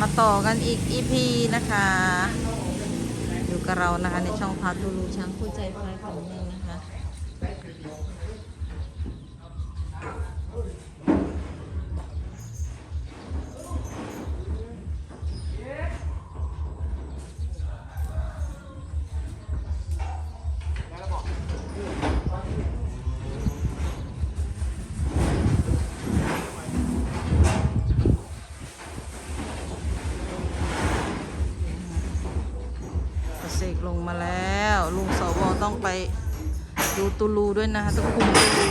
มาต่อกันอีก EP นะคะ อยู่กับเรานะคะในช่องพาตูลูช้างคู่ใจไฟของเองนะคะ ไปดูตูลูด้วยนะคะต้องคุมตูลู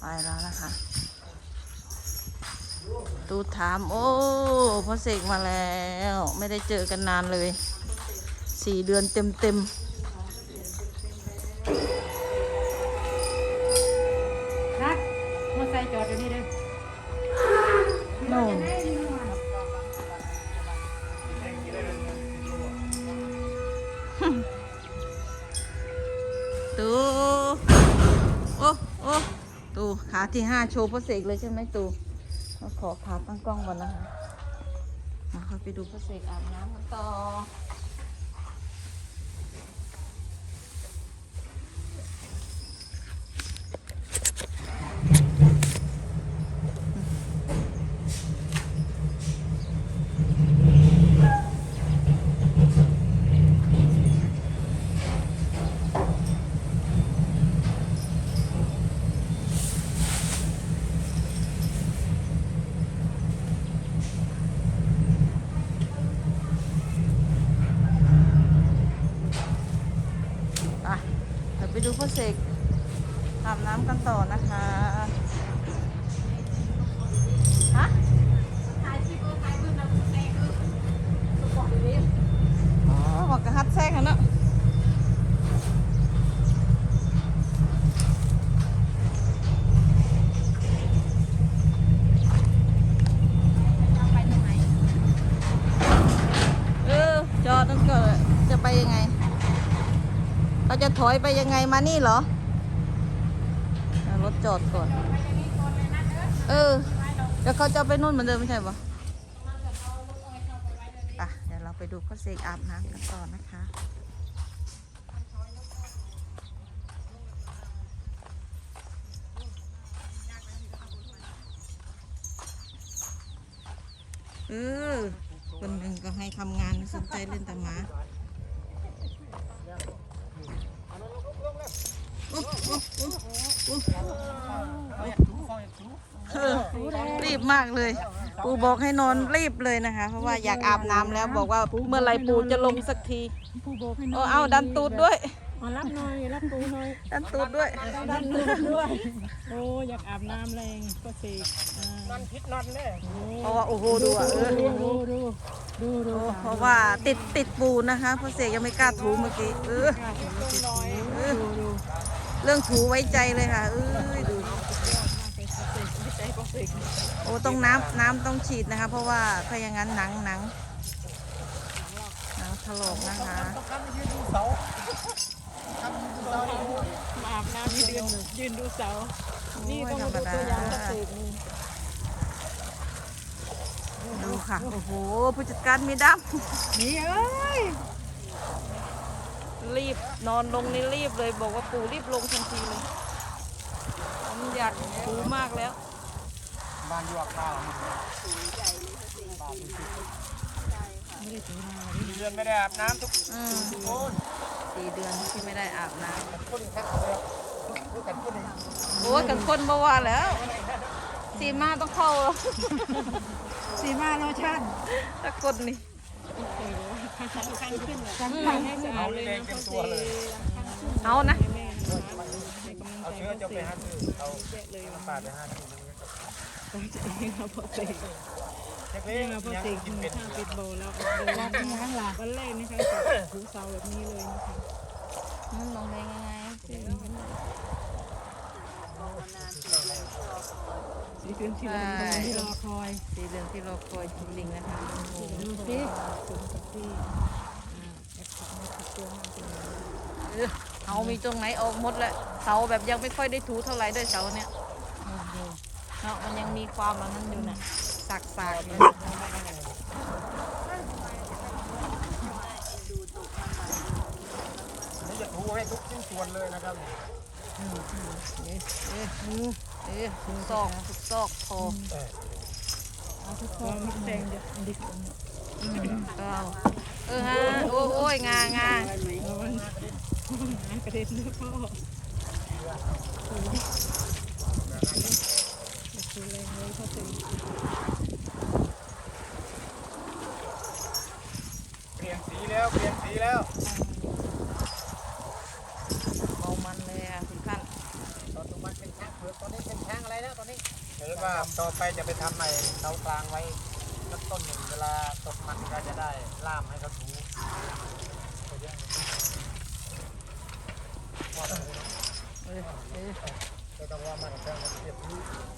ไปแล้วนะคะตูถาม โอ้พ่อเสกมาแล้ว ไม่ได้เจอกันนานเลยสี่เดือนเต็มเต็ม ที่ห้าโชว์พระเสกเลยใช่ไหมตูมาขอขาตั้งกล้องก่อนนะคะมาค่ะไปดูพระเสกอาบน้ำกันต่อ ไป ผู้เสกอาบน้ำกันต่อนะคะ ถ่ายคลิปถ่ายรูปนะใส่คือสปอร์ตเลย อ๋อบอกกระฮัดแทรกกันเนอะ ไปตรงไหน เออ จอดนั่นก็จะไปยังไงเราจะถ อยไปยังไงมานี่เหรอรถจอดก่อน เออเดี๋ยวเขาจะไปนู่นเหมือนเดิมไม่ใช่ปะมันจะเอาลูกเอาไว้เข้าไปไว้เลยอะเดี๋ยวเราไปดูพ่อเสกอาบน้ำกันต่อนะคะเออคนหนึ่งก็ให้ทำงานสนใจเล่นแต่หมา บมากเลย ปูบอกให้นอนรีบเลยนะคะ เพราะว่าอยากอาบน้ำแล้วบอกว่าเมื่อไหรปูจะลงสักทีผู้โบกให้เออเอาดันตูดด้วยมารับหน่อยรับตูหน่อยดันตูดด้วยดันตูด้วยโอ้อยากอาบน้ำแรงก็เสกนอนพิษนอนเลยเพราะว่าโอ้โหดูอะเออดูดูดูดูดูโอ้เพราะว่าติดติดปูนะคะเพราะเสกยังไม่กล้าถูเมื่อกี้เออเออดูดูเรื่องถูไว้ใจเลยค่ะเอ้ยดูไม่ใช่ก็เสก โอ้ต้องน้ำน้ำต้องฉีดนะคะ เพราะว่าถ้าอย่างนั้นหนังหนังหนังถลอกนะคะมาอาบน้ำยืนยืนดูเสา นี่โอ้ยต้องธรมารดูมดาตัวอย่างก็เสกนี่ดูค่ะ โอ้โห ผู้จัดการมีดนี่เอ้ยำรีบนอนลงนี่รีบเลยบอกว่าปู่รีบลงทันทีเลยผมอยากถูมากแล้ว บ้านยวกข้าวสี่เดือนไม่ได้อาบน้ำทุกอืมคนสี่เดือนที่ไม่ได้อาบน้ำคนแค่เลยรู้กันคนเองโอ้ยกันคนเมื่อวาแล้ว สีมาต้องเข้าแล้วสีมาโลชั่นตะคนนี่คันขึ้นคันขึ้นให้สะอาเอาดเลยแดงเต็มเขาตัวเลย เอานะ เอาเชื้อจะไปกหาซื้อเอาเลยน้ำปลาไปห้าซื้อ ตั้งใจเอาพอเสกเช็คเลเอยงยัเอางพอเสกกินมือข้างปิดโบแล้วก็เดินวันแรกนะคะจากหูเสาแบบนี้เลยนะคะมันลงได้ยังไงสี่เดือนที่เราที่รอคอยสี่เดือนที่เราคอยจริงๆนะคะดูสิสมกับที่อเสามีตรงไหนออกหมดแหละเสาแบบยังไม่ค่อยได้ถูเท่าไหร่ด้วยเสาเนี่ย เนาะมันยังมีความอันนั้นอยู่น่ะสักสากอยู่นี่จะถูให้ทุกชิ้นส่วนเลยนะครับเออเออเออทุกซอกทุกซอกพอพอมันแดงจะดิกอืมก็เอาเออฮะโอ้โอ้ยงางาระวังกระเด็นนะพ่อ คือแรงเลยพ่อตื่นเปลี่ยนสีแล้วเปลี่ยนสีแล้วเมามันเลยอะคุณท่านตอนนี้มันเป็นช้างเผือกตอนนี้เป็นช้างอะไรแล้วตอนนี้เห็นว่าต่อไปจะไปทำใหม่เสากลางไว้สักต้นหนึ่งเวลาตกมันก็จะได้ล่ามให้เขาถูเออเออไม่ต้อง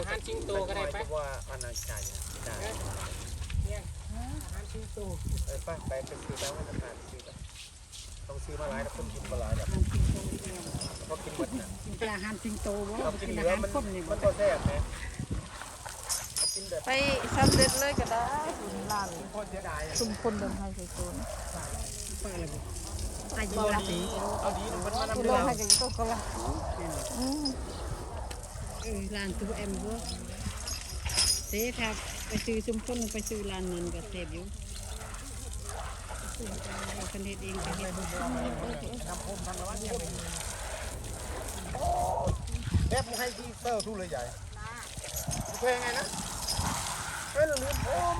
อกว่าตัวอาหารชิงโตก็ได้ไปว่าอันนั้นจ่ายจ่ายเนี่ยอาหารชิ้นโตเออไปไปเป็นซื้อแล้วไม่ต้องการซื้อไปต้องซื้อมาหลายแต่คนกินมาหลายแบบอาหารชิ้นโตเนี่ยเพราะกินหมดนะกินแต่อาหารชิ้นโตบ่เรากินกินเหอาลือหารมันข้นนี่บ่มันก็แซ่บไหมเอากินแบบไปสำเร็จเลยก็ได้คุณลานโคตรเสียดายอะชุมพลเดินไทยใส่ตูนเปิดเลยบ่ตายยิงละสีเอาดีมันมันคุณน้ำลเดืงอดไทยกับโตก็ละอืม เออร้านตู้เอ็มบ่เสียครับไปซื้อชุมพลไปซื้อร้านนั้นก็เสพอยู่คนเฮ็ดเองก็เฮ็ดน้ำพมทำร้อนเนี่ยแซ่บมึงให้ที่เซอร์ทุเลยใหญ่เพลงไงนะเฮ้ยลืมผม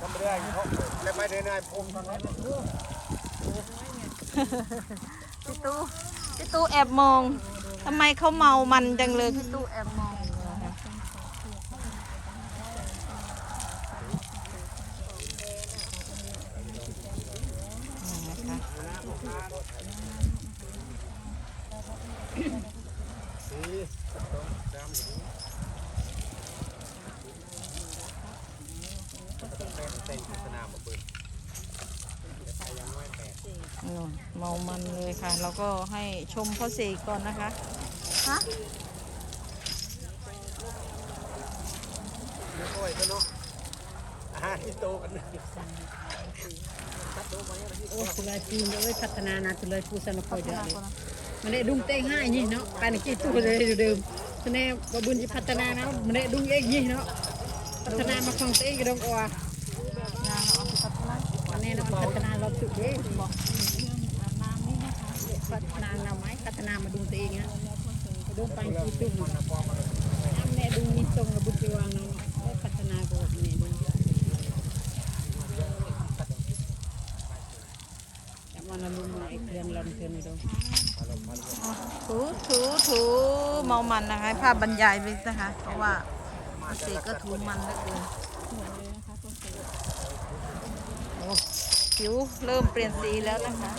ทำไม่ได้เขาแล้วไม่ได้นายผมตอนนั้นพี่ตู้ พี่ตู้แอบมองทำไมเขาเมามันจังเลยพี่ตู้แอบมองนี่นะคะ สีดำเป็นเต็งสนามปืนแต่ยังไม่แตก อืม เมามันเลยค่ะ แล้วก็ให้ชมพ่อเสกก่อนนะคะฮะโอ้ยเนาะอาหารที่โตกันนะโอ้ตุลายปีนเลยพัฒนานาตุลายปูสนคอยเด้อเลยมันได้ดุงเต้งห้ายี่เนาะไปในกี่ตู้เลยเดิมฉะนั้นบ่บุญจะพัฒนานะมันได้ดุงเองยี่เนาะพัฒนามาของเต้งกระดงอัวงานเอาไปพัฒนาอันนี้เราพัฒนารอบสุดเด้บอกอาบน้ำนี่นะคะ พัฒนาเราไหมพัฒ นามาดุงเต้งอะกระดงไปกี่ตู้น้ำแน่ดุงมีทรงกับบุญจีวังเนาะพัฒนาก็นี่ดุงแต่มันลุมไอ้เครื่องลำเครื่องนี่ดูถูถูถูเมามันนะคะภาพบรรยายไปนะคะ เพราะว่าพ่อเสกก็ถูมันเหลือเกินโอ้ผิวเริ่มเปลี่ยนสีแล้วนะคะ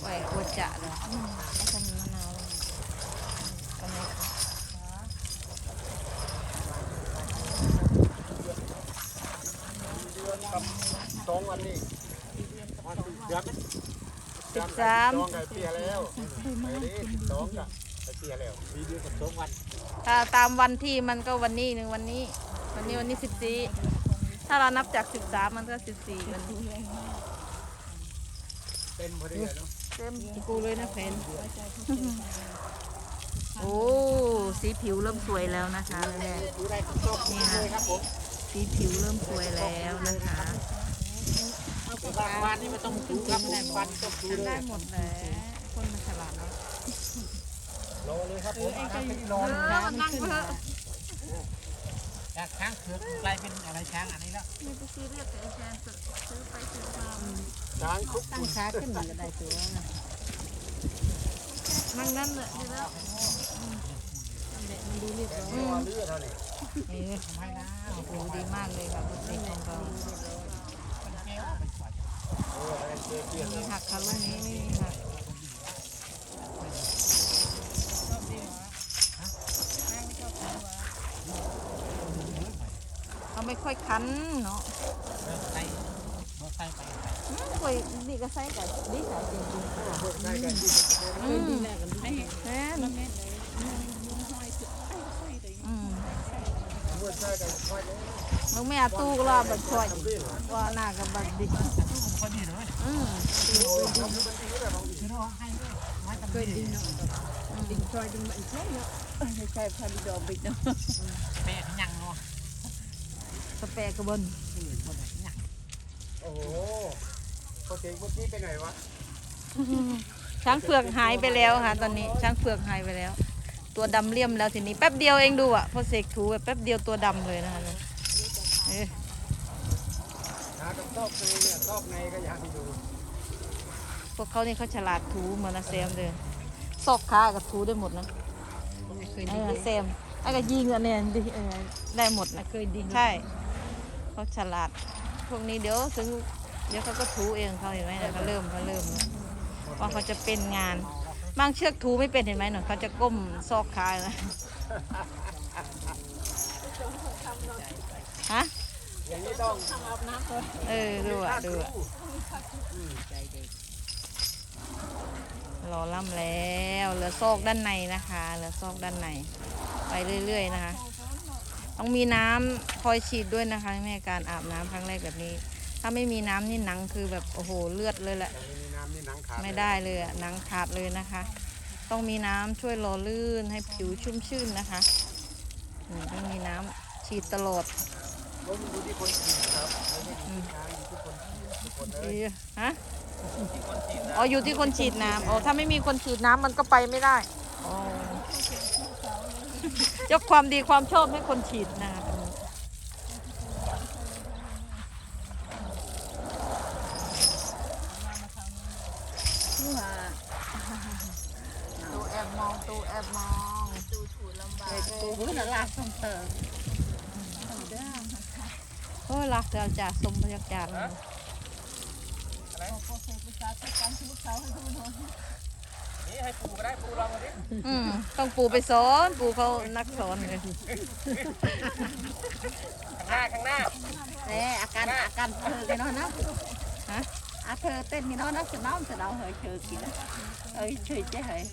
ไหวอวด จะเลยอืมแล้วก็มีมะนาวเลยก็ไม่ค่ะสองวันนี้วันเดือนสิบสามสองไกับเสียแล้วไปดิสิบสองกับไปเสียแล้วปีเดียวกับสองวันถ้าตามวันที่มันก็วันนี้หนึ่งวันนี้ วันนี้วันนี้สิบสี่ถ้าเรานับจากสิบสามมันก็สิบสี่วันเต็มพอดีเลยเนาะ เต็มกูเลยนะแฟนโอ้สีผิวเริ่มสวยแล้วนะคะแม่ดูได้ทุกซอกนี่เลนะยครับผมสีผิวเริ่มสวยแล้วนะคะบางวันนี่มันต้องดูครับผมวันต้องดูทำเลได้ยหมดแล้วคนมันฉลาดเนาะรอเลยครับผมทำเป็นนอนเออมันนั่งเถอะ จากช้างเผือกกลายเป็นอะไรช้างอันนี้แล้วไม่ไปซีเรียสแต่ไอ้แฟนซื้อไปซื้อมาช้างคุกตั้งช้าขึ้นมันก็ได้ตัวนั่งนั่นแหละดีแล้วมันดูเรียบร้อยเลือดเท่านี้ไม่นะโอ้โหดีมากเลยค่ะโปรเจกของเราเอออะไรเกลี่ยมีหักค่ะลูกนี้ไม่มีหักเขาไม่ ค่อยคันเนาะใส่ใส่ไปค่อยดีก็ใส่กับดีใส่จริงจริงใช่กันที่ๆอืมแม่นอืมนวดใช่กันค่อยมึงไม่ตู้ก็รอบัดช่วยว่าหน้ากับบัดดิพอดีเลยอืมคือเราให้ด้วยไม้ตะเกียบดีเนาะดิงซอยดิงมันใช่เนาะไม่ใช่พอดีดอกบิดเนาะแปะยัง สเปรย์กระบนคือบนยังโอ้โหโปรเจกต์เมื่อกี้ไปไหนวะช้างเผือกหายไปแล้วค่ะ ตอนนี้ช้างเผือกหายไปแล้ว ตัวดำเลี่ยมแล้วทีนี้แป๊บเดียวเองดูอะพอเสกถูแบบแป๊บเดียวตัวดำเลยนะคะเออหากับซอกในเนี่ยซอกในก็อยากให้ดูพวกเขานี่เขาฉลาดถูเหมือนอาแซมเลยซอกขากับถูได้หมดนะเคยเอดีออาแซมไอ้ก็ยิงอันเนี้ยดิเออได้หมดนะเคยดีใช่ เขาฉลาด พวกนี้เดี๋ยวถึงเดี๋ยวเขาก็ถูเองเขาเห็นไหมเนี่ยเขาเริ่มเขาเริ่มว่าเขาจะเป็นงาน บางเชือกถูไม่เป็นเห็นไหมหนูเขาจะก้มซอกขานะฮะอย่างนี้ต้องเออดูอะดูอะรอล่ำแล้วเหลือซอกด้านในนะคะเหลือซอกด้านใน ไปเรื่อย ๆ นะคะ ต้องมีน้ำคอยฉีดด้วยนะคะในการอาบน้ำครั้งแรกแบบนี้ ถ้าไม่มีน้ำนี่หนังคือแบบโอ้โหเลือดเลยแหละอย่างนี้น้ำนี่หนังขาดไม่ได้เลยอะหนังขาดเลยนะคะ ต้องมีน้ำช่วยหล่อลื่นให้ผิวชุ่มชื่นนะคะอืมต้องมีน้ำฉีดตลอดล้มดูที่คนฉีดครับไม่ได้ดูที่ช้างดูที่คนฉีดทุกคนเลเอยอฮะที่คนฉีดนะอ๋ออยู่ที่คนฉีดน้ำอ๋อถ้าไม่มีคนฉีดน้ำมันก็ไปไม่ได้อ๋อ ยกความดีความชอบให้คนฉีดนะคะตูแอบมองตูแอบมองตูถูลำบากตัวพื้นละลาส่งเติมโอ้ยรักเราจะสมบรรยากาศเลยนี่ ให้ปูก็ได้ปูลองมาดิอืมต้องปูไปสอนปูเขานักสอนเลยข้างหน้าข้างหน้าเอ๊อาการอาการเธอกันเนาะนะฮะอาเธอเต้นกันเนาะนะจะน้องจะเราเฮ้ยเธอกินเอ้ยช่วยเจ๊เฮ้ย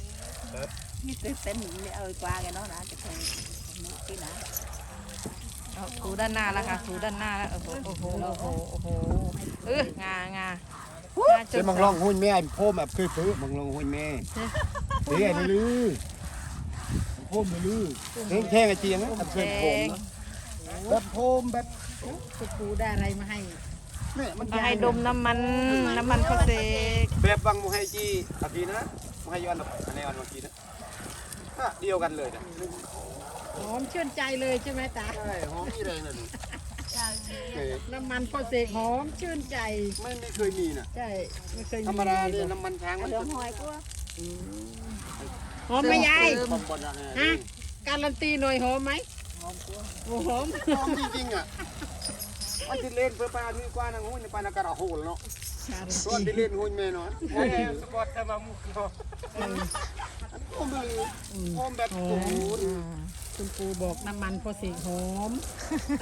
นี่ตื่นเต้นเอ้ยกว่ากันเนาะนะจะเธอกินนะเอาถูด้านหน้าแล้วค่ะถูด้านหน้าแล้วโอ้โหโอ้โหโอ้โหโอ้โหเอองางา งาจเดี๋ยนวมังลองหุ้นแม่โพมแบบคือปื้อมังลองหุ้นแม่เฮ้ยไอ้ลือโพมลือเท่งแท่งไอ้เจียงนะแดเพื่อนผมงแบบโพมแบบคุณปูได้อะไรมาให้เนี่ยมันมาให้ดมน้ำมัน น้ำมันข้าวเสกแบบบางมูไฮจีอากีนะมูไฮยอนอันนี้อันเมื่อกี้นะก็เดียวกันเลยนะหอมชื่นใจเลยใช่ไหมตาใช่หอมมีแรงเลยนี่เออ น้ำมันพอเสกหอมชื่นใจ ไม่ไม่เคยมีนะใช่ ไม่เคยธรรมดาเนี่ยน้ำมันช้างมันจะหอยก็หอมไหมยายบำบัดอะไรฮะการันตีหน่อยหอมไหมโอ้หอมหอมจริงๆอะมันจะเล่นเพื่อปลาที่กว้านางหุ้นปลานากระโหลเนาะการันส่วนตีที่เล่นหุ้นแม่เนาะโอ้ยสปอร์ตทำมามุกเนาะโอ้มือหอมแบบโอ้โห คุณปูบอกน้ำมันพอเสกหอม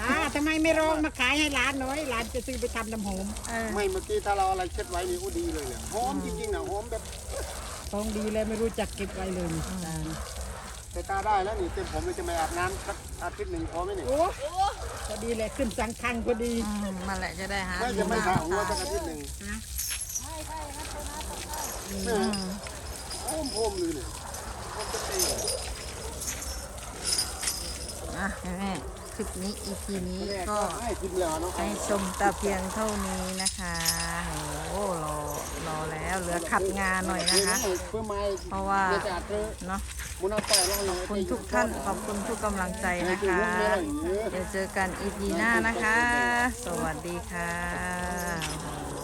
ตาทำไมไม่ลองมาขายให้ร้านน้อยร้านจะซื้อไปทำน้ำหอมเออไม่เมื่อกี้ถ้าเราอะไรเช็ดไว้นี่อู้ดีเลยเนี่ยหอมจริงๆนะหอมแบบของดีเลยไม่รู้จักเก็บไว้เลยนี่ตาแต่ตาได้แล้วนี่เต็มผมเลยจะไม่อาบน้ำสักอาทิตย์หนึ่งพอไหมนี่โอ้พอดีเลยขึ้นสังคังพอดีอืมมาแหละจะได้หาไม่จะไม่สระหัวสักอาทิตย์หนึ่งนะอืมโอ้มโอมเลยเนี่ยโอมจะตี อะแม่คลิปนี้ EP นี้แม่ก็ก็ให้กินแล้วเนาะให้ชมแต่เพียงเท่านี้นะคะโอ้รอรอแล้วเหลือขัดงานหน่อยนะคะ เพื่อไม้เพราะว่าเดี๋ยวจะเธอเนาะมุนเอาไปแล้วขอบคุณทุกท่านขอบคุณทุกกำลังใจนะคะเดี๋ยวเจอกันอีพีหน้านะคะ สวัสดีค่ะ